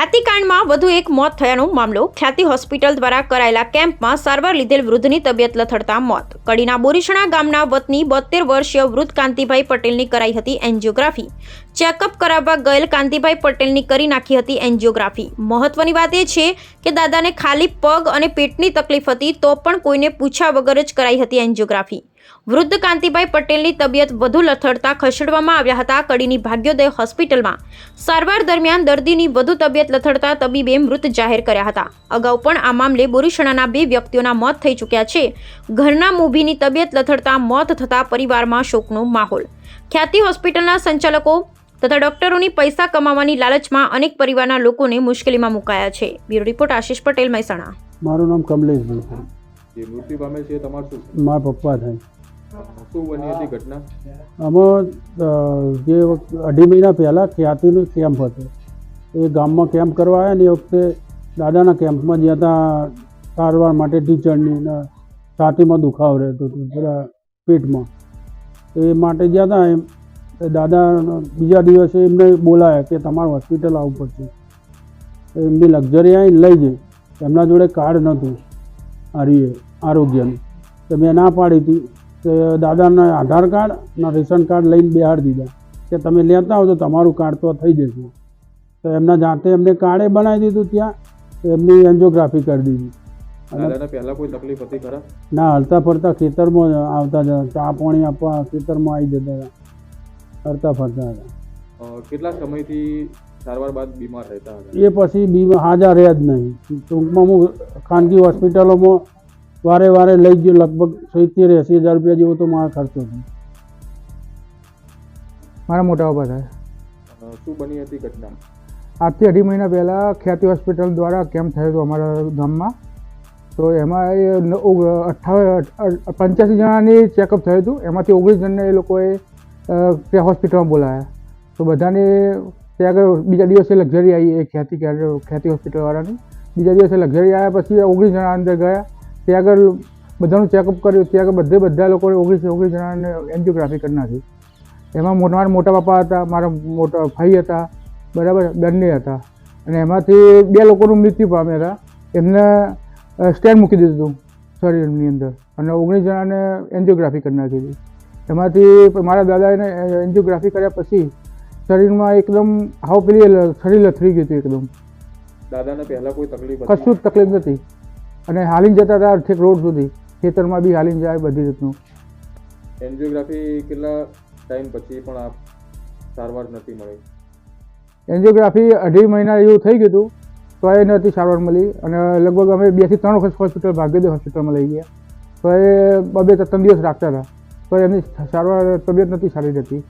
ખ્યાતિકાંડમાં વધુ એક મોત થયાનો મામલો ખ્યાતિ હોસ્પિટલ દ્વારા કરાયેલા કેમ્પમાં સારવાર લીધેલ વૃદ્ધની તબિયત લથડતા મોત. કડીના બોરીસણા ગામના વતની બોતેર વર્ષીય વૃદ્ધ કાંતિભાઈ પટેલની કરાઈ હતી એન્જિયોગ્રાફી. ચેકઅપ કરાવવા ગયેલ કાંતિભાઈ પટેલની કરી નાખી હતી એન્જિયોગ્રાફી. મહત્વની વાત એ છે કે દાદાને ખાલી પગ અને પેટની તકલીફ હતી તો પણ કોઈને પૂછ્યા વગર જ કરાઈ હતી એન્જિયોગ્રાફી. વૃદ્ધ કાંતિભાઈ પટેલની તબિયત વધુ લથડતા ખસેડવામાં આવ્યા હતા. કડીની ભાગ્યોદય હોસ્પિટલમાં સારવાર દરમિયાન દર્દીની વધુ તબિયત લથડતા તબીબે મૃત જાહેર કર્યા હતા. અગાઉ પણ આ મામલે બોરીસણાના બે વ્યક્તિઓના મોત થઈ ચૂક્યા છે. ઘરના મૂભીની તબિયત લથડતા મોત થતા પરિવારમાં શોકનો માહોલ. ખ્યાતિ હોસ્પિટલના સંચાલકો તથા ડોક્ટરોની પૈસા કમાવાની લાલચમાં અનેક પરિવારના લોકોને મુશ્કેલીમાં મુકાયા છે. Bureau report Ashish Patel Mehsana. મારું નામ કમલેશભાઈ છે જે મૃત્યુ પામે છે તમારું શું મારા પપ્પા થાય. શું બની હતી ઘટના? આમાં જે અઢી મહિના પહેલાં ખ્યાતિનું કેમ્પ હતો. એ ગામમાં કેમ્પ કરવા આવ્યા ને એ વખતે દાદાના કેમ્પમાં જ્યાં ત્યાં સારવાર માટે ટીચરની છાતીમાં દુખાવો રહેતો હતો પેલા પેટમાં. એ માટે ગયા હતા એમ એ દાદા બીજા દિવસે એમને બોલાયા કે તમારે હોસ્પિટલ આવવું પડશે. એમની લક્ઝરી અહીં લઈ જઈ. એમના જોડે કાર્ડ નહોતું. આર્યુ આરોગ્યનું. તો મેં ના પાડી હતી. કે દાદાના આધાર કાર્ડ ના રેશન કાર્ડ લઈને બિહાર દીધા. કે તમે લેતા હો તો તમારું કાર્ડ તો થઈ જશે. તો એમના જાતે એમને કાર્ડે બનાવી દીધું ત્યાં. તો એમની એન્જિયોગ્રાફી કરી દીધી. અને કોઈ તકલીફ હતી ખરા? ના હલતા ફરતા ખેતરમાં આવતા હતા. ચા પાણી આપવા ખેતરમાં આવી જતા હતા. હરતા ફરતા હતા. કેટલા સમયથી સારવાર બાદ બીમાર રહેતા હતા? એ પછી બીમાર હાજર રહ્યા જ નહીં. ટૂંકમાં હું ખાનગી હોસ્પિટલોમાં વારે વારે લઈ ગયો લગભગ સિત્તેર એંસી હજાર રૂપિયા જેવો તો મારો ખર્ચો છે મારા મોટા બાબા થાય શું બની હતી ઘટના? આજથી અઢી મહિના પહેલાં ખ્યાતિ હોસ્પિટલ દ્વારા કેમ્પ થયો હતો અમારા ગામમાં? તો એમાં એ અઠ્ઠાવન પંચ્યાસી જણાની ચેકઅપ થયું હતું. એમાંથી ઓગણીસ જણને એ લોકોએ ત્યાં હોસ્પિટલમાં બોલાવ્યા. તો બધાને ત્યાં આગળ બીજા દિવસે લક્ઝરી આવી એ ખ્યાતિ ખ્યાતિ હોસ્પિટલવાળાની બીજા દિવસે લક્ઝરી આવ્યા પછી ઓગણીસ જણા અંદર ગયા. ત્યાં આગળ બધાનું ચેકઅપ કર્યું ત્યાં આગળ બધે બધા લોકોને ઓગણીસ ઓગણીસ જણાને એન્જિયોગ્રાફી કરી નાખી. એમાં મોટા મારા મોટા પપ્પા હતા મારા મોટા ભાઈ હતા બરાબર બંને હતા. અને એમાંથી બે લોકોનું મૃત્યુ પામ્યા હતા. એમને સ્ટેન્ડ મૂકી દીધું હતું શરીરની અંદર. અને ઓગણીસ જણાને એન્જિયોગ્રાફી કરી નાખી હતી એમાંથી મારા દાદાને એન્જિયોગ્રાફી કર્યા પછી શરીરમાં એકદમ હાવ પેલી શરીર લથરી ગયું હતું એકદમ. દાદાને પહેલાં કોઈ તકલીફ કશું જ તકલીફ નથી. અને હાલીને જતા હતા ઠેક રોડ સુધી. ખેતરમાં બી હાલીને જાય બધી રીતનું. એન્જિયોગ્રાફી કેટલા ટાઈમ પછી પણ આ સારવાર નથી મળી? એન્જિયોગ્રાફી અઢી મહિના એવું થઈ ગયું હતું તો એ નથી સારવાર મળી. અને લગભગ અમે બેથી ત્રણ વખત હોસ્પિટલ ભાગ્યોદય હોસ્પિટલમાં લઈ ગયા. તો એ બબે ત્રણ દિવસ રાખતા હતા. તો એમની સારવાર તબિયત નથી સારી રહેતી.